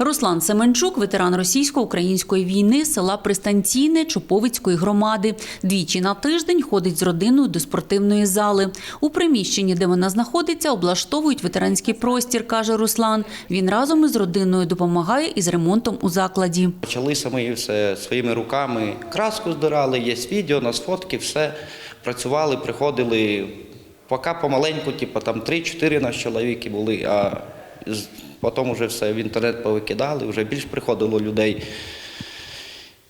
Руслан Семенчук, ветеран російсько-української війни села Пристанційне Чоповицької громади. Двічі на тиждень ходить з родиною до спортивної зали. У приміщенні, де вона знаходиться, облаштовують ветеранський простір, каже Руслан. Він разом із родиною допомагає із ремонтом у закладі. Почалися ми все своїми руками. Краску здирали, є відео, нас фотки, все. Працювали, приходили. Поки помаленьку, типу, там 3-4 нас чоловіки були, а потім вже все в інтернет повикидали, вже більш приходило людей.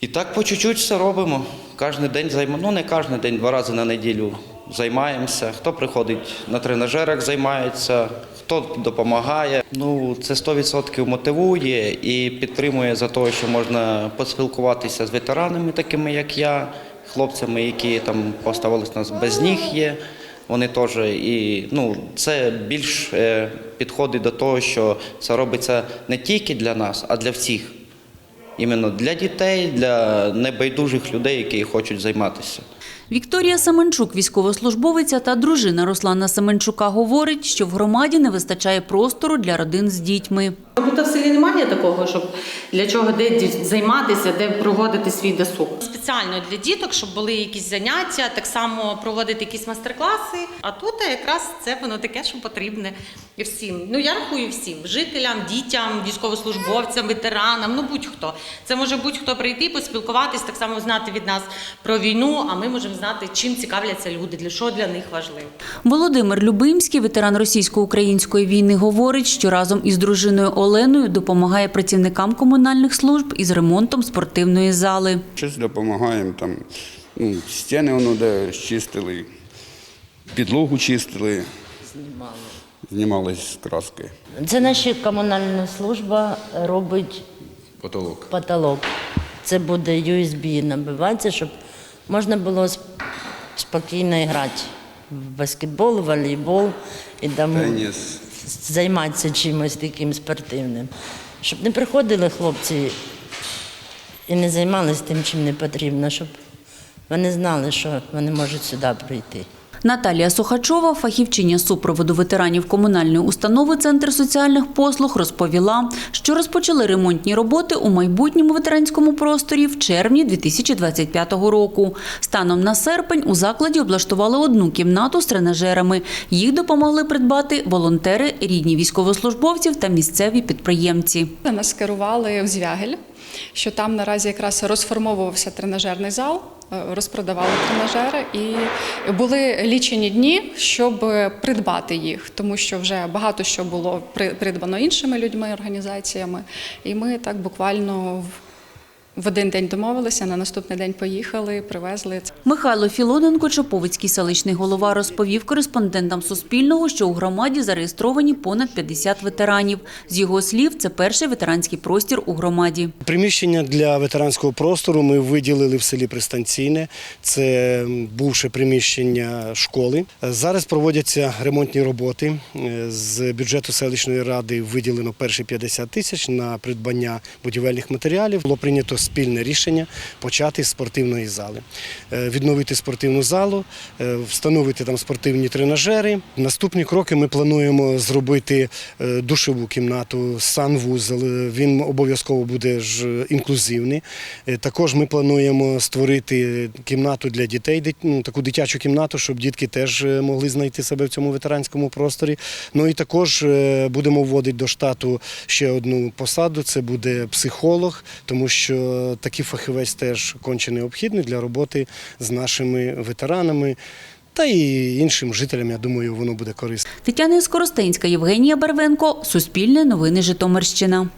І так по чуть-чуть все робимо. Кожен день займаємо, ну не кожен день, два рази на неділю займаємося. Хто приходить на тренажерах, займається, хто допомагає. Ну, це 100% мотивує і підтримує за те, що можна поспілкуватися з ветеранами, такими як я, хлопцями, які там поставились нас без ніг є. Вони теж і ну це більш е, підходить до того, що це робиться не тільки для нас, а для всіх. Іменно для дітей, для небайдужих людей, які хочуть займатися. Вікторія Семенчук, військовослужбовиця та дружина Руслана Семенчука, говорить, що в громаді не вистачає простору для родин з дітьми. Тут в селі немає такого, щоб для чого де займатися, де проводити свій досуг. спеціально для діток, щоб були якісь заняття, так само проводити якісь майстер-класи. А тут якраз це воно таке, що потрібне і всім. Ну я рахую всім жителям, дітям, військовослужбовцям, ветеранам, ну будь-хто. Це може будь-хто прийти, поспілкуватись, так само знати від нас про війну. А ми можемо знати, чим цікавляться люди, для що для них важливо. Володимир Любимський, ветеран російсько-української війни, говорить, що разом із дружиною Оленою допомагає працівникам комунальних служб із ремонтом спортивної зали. Щось допомагаємо там. Ну, стіни воно де чистили, підлогу чистили. Знімали. Знімали з краски. Це наша комунальна служба робить Потолок. потолок. Це буде USB набиватися, щоб можна було спокійно грати в баскетбол, волейбол і там займатися чимось таким спортивним. Щоб не приходили хлопці і не займалися тим, чим не потрібно, щоб вони знали, що вони можуть сюди прийти. Наталія Сухачова, фахівчиня супроводу ветеранів комунальної установи Центр соціальних послуг, розповіла, що розпочали ремонтні роботи у майбутньому ветеранському просторі в червні 2025 року. Станом на серпень у закладі облаштували одну кімнату з тренажерами. Їх допомогли придбати волонтери, рідні військовослужбовців та місцеві підприємці. Нас керували в Звягель, що там наразі якраз розформовувався тренажерний зал, е, розпродавали тренажери, і були лічені дні, щоб придбати їх, тому що вже багато що було придбано іншими людьми, організаціями. І ми так буквально в- один день домовилися, на наступний день поїхали, привезли. Михайло Філоненко, Чоповицький селищний голова, розповів кореспондентам Суспільного, що у громаді зареєстровані понад 50 ветеранів. З його слів, це перший ветеранський простір у громаді. Приміщення для ветеранського простору ми виділили в селі Пристанційне. Це бувше приміщення школи. Зараз проводяться ремонтні роботи. Е, З бюджету селищної ради виділено перші 50 тисяч на придбання будівельних матеріалів. Було прийнято спільне рішення почати з спортивної зали, Е, відновити спортивну залу, е, встановити там спортивні тренажери. Наступні кроки ми плануємо зробити е, душову кімнату, санвузол. Він обов'язково буде ж інклюзивний. Також ми плануємо створити кімнату для дітей, ну, таку дитячу кімнату, щоб дітки теж могли знайти себе в цьому ветеранському просторі. Ну і також будемо вводити до штату ще одну посаду. Це буде психолог, тому що такий фахівець теж конче необхідний для роботи з нашими ветеранами. Та і іншим жителям, я думаю, воно буде корисно. Тетяна Скоростенська, Євгенія Барвенко, Суспільне новини Житомирщина.